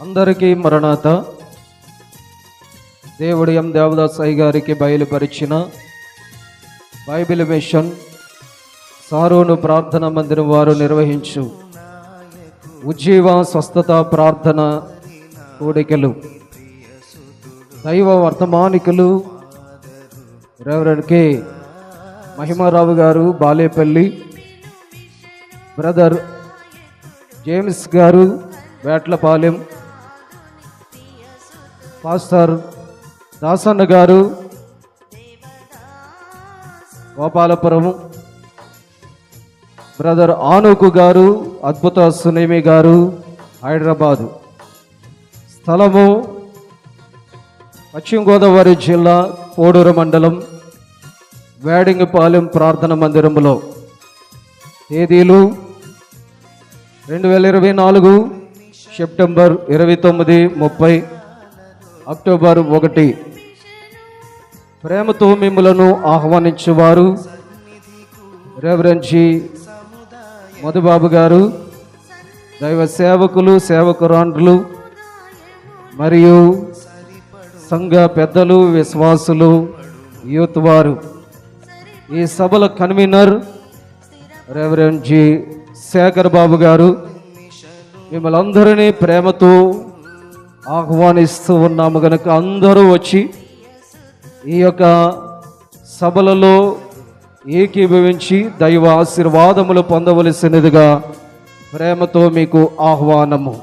అందరికీ మరణాత. దేవుడు ఎం. దేవదాసాయి గారికి బయలుపరిచిన బైబిల్ మిషన్ సారోను ప్రార్థన మందిరం వారు నిర్వహించు. ఉజ్జీవ స్వస్థత ప్రార్థన కూడికలు. దైవ వర్తమానికులు రెవరెండ్ కె మహిమారావు గారు బాలేపల్లి బ్రదర్ జేమ్స్ గారు వేట్లపాలెం పాస్టర్ దాసన్న గారు గోపాలపురం బ్రదర్ ఆనుకు గారు అద్భుత సునేమి గారు హైదరాబాదు. స్థలము పశ్చిమ గోదావరి జిల్లా కోడూరు మండలం వేడింగపాలెం ప్రార్థన మందిరంలో తేదీలు రెండు వేల ఇరవై నాలుగు సెప్టెంబర్ ఇరవై తొమ్మిది ముప్పై అక్టోబర్ ఒకటి. ప్రేమతో మిమ్మలను ఆహ్వానించేవారు. రెవరెన్జీ మధుబాబు గారు దైవ సేవకులు సేవకురాండ్రులు మరియు సంఘ పెద్దలు విశ్వాసులు యూత్ వారు. ఈ సభల convener reverend G Shekar Babu గారు. మిమ్మల్ని అందరినీ ప్రేమతో ఆహ్వానిస్తూ ఉన్నాము కనుక అందరూ వచ్చి ఈ యొక్క సభలలో ఏకీభవించి దైవ ఆశీర్వాదములు పొందవలసినదిగా ప్రేమతో మీకు ఆహ్వానము.